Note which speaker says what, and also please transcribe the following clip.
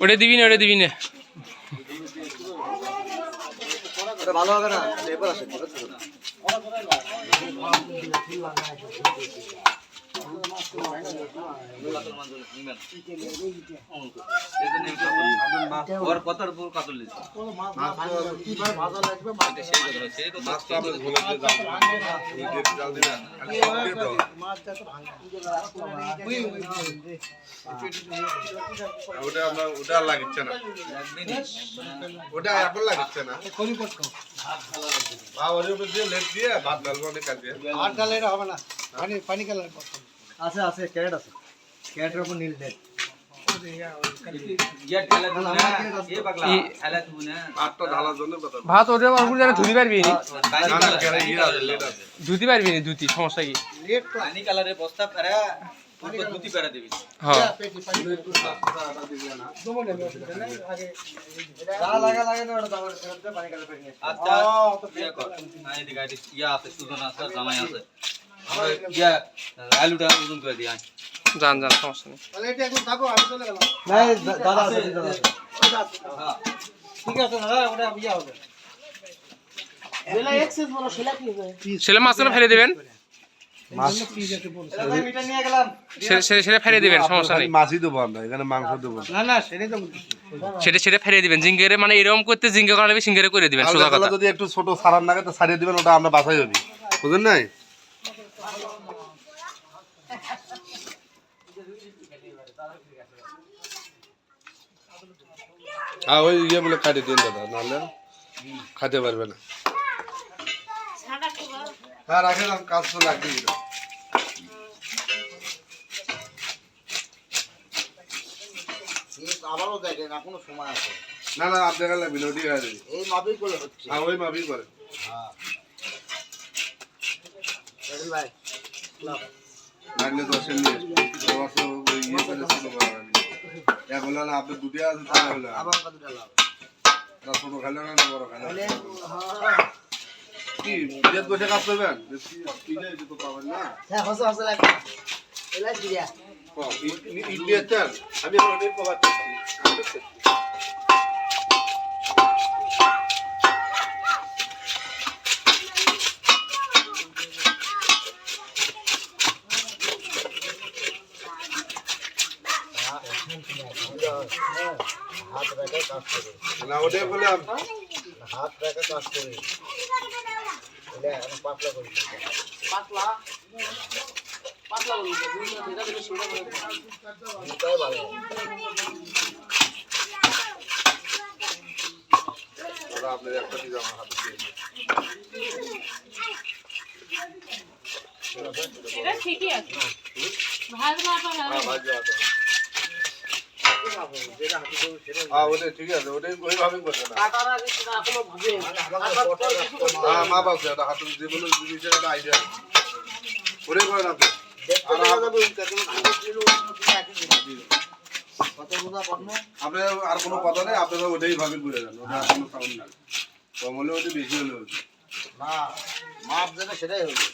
Speaker 1: ওটা দিবি না ওটা দিবি না।
Speaker 2: ভালো হবে না আসে
Speaker 3: ওটা আমরা ওটা লাগিচ্ছে না ওটা এখন না উপর দিয়ে লেট দিয়ে ভাত ডালবো অনেক কাজ দিয়ে
Speaker 2: আর ডালে হবে না। পানি পানি কালার আছে আছে ক্যারেট আছে। ক্যারেটের উপর নীল ডেট
Speaker 4: খেলা তুই না এ পাগলা
Speaker 1: ই-
Speaker 4: খেলা তুই না।
Speaker 3: ভাতটা ঢালার জন্য কথা
Speaker 1: ভাত ওটা ধুতে পারবি না?
Speaker 3: না কেন ইয়ে
Speaker 1: ধুতে পারবি ধুতি সমস্যা কি?
Speaker 2: লেট তো
Speaker 4: পানি কালারে বস্তা দুটি দিবি।
Speaker 1: হ্যাঁ।
Speaker 2: লাগা না ওটা
Speaker 4: আচ্ছা ইয়া ইয়া আছে সুজন আছে জামাই আছে। আলুটা ওজন করে দিই আয়।
Speaker 1: জান জান সমস্যা নেই।
Speaker 2: তাহলে এটা এখন থাকো আমি চলে গেলাম। নাই দাদা আছে দাদা
Speaker 4: হ্যাঁ।
Speaker 2: ঠিক আছে দাদা ওটা ইয়া হবে। বেলা এক্সেস বলো সেলা কি হবে?
Speaker 1: ছেলে মাছগুলো ফেলে দেবেন। ছেলে ছেলে ছেলে
Speaker 3: না।
Speaker 2: না না
Speaker 1: মানে এরকম করতে জিঙ্গে করা দিবেন সোজা
Speaker 3: যদি একটু ছোট সারার নাগে তো সারিয়ে দিবেন ওটা আমরা বাসাই হবি। বুঝলেন নাই? হ্যাঁ ওই ইয়ে বলে কাটিয়ে দিন দাদা নাহলে খাইতে পারবে না। হ্যাঁ আমি কাজ তো লাগবেই।
Speaker 2: আবারও দেখেন এখনও সময় আছে।
Speaker 3: না না আপনার লাগবে না ওটি হয়ে
Speaker 2: এই মাপেই করে হচ্ছে।
Speaker 3: হ্যাঁ ওই মাফি করে
Speaker 2: ভাই
Speaker 3: লাগলে দশের নিয়ে দশ ইয়ে করে। এক হলো না আপনি দুটি আছে তা হলো না।
Speaker 2: আবার কত ডালা
Speaker 3: তা ছোট খেলে না বড় খেলে কি বিয়ের বসে কাজ করবেন? বেশি কিনে তো পাবেন না।
Speaker 2: হ্যাঁ হসে হসে এলাই দিয়া
Speaker 3: ও, আমি এখন অনেক কবার
Speaker 2: হাত রেখে কাজ করে
Speaker 3: না ওটাই বলে আম-
Speaker 2: হাত রেখে কাজ করে পাতলা করে পাতলা পাতলা করে এটা
Speaker 3: আপনার একটা দিকে আমার হাতে দিয়ে
Speaker 5: ঠিকই আছে। মাপা
Speaker 3: হ্যাঁ, মা বাবা এটা হাতে যে কোনো জিনিসের একটা আইডিয়া ওটাই করেন আপনি
Speaker 2: দেখতে দেখা যাবে উল্টা কোনো ভাবে ছিল একই জিনিস কত বোঝা পণ্য
Speaker 3: আপনার আর কোনো কথা নেই, আপনারা ওটাই ভাবে ঘুরে যান ওটা আর কোনো সাউন্ড নাই। কম হলে ওটা বেশি হলে ওটা
Speaker 2: না, মাপ যেটা সেটাই হবে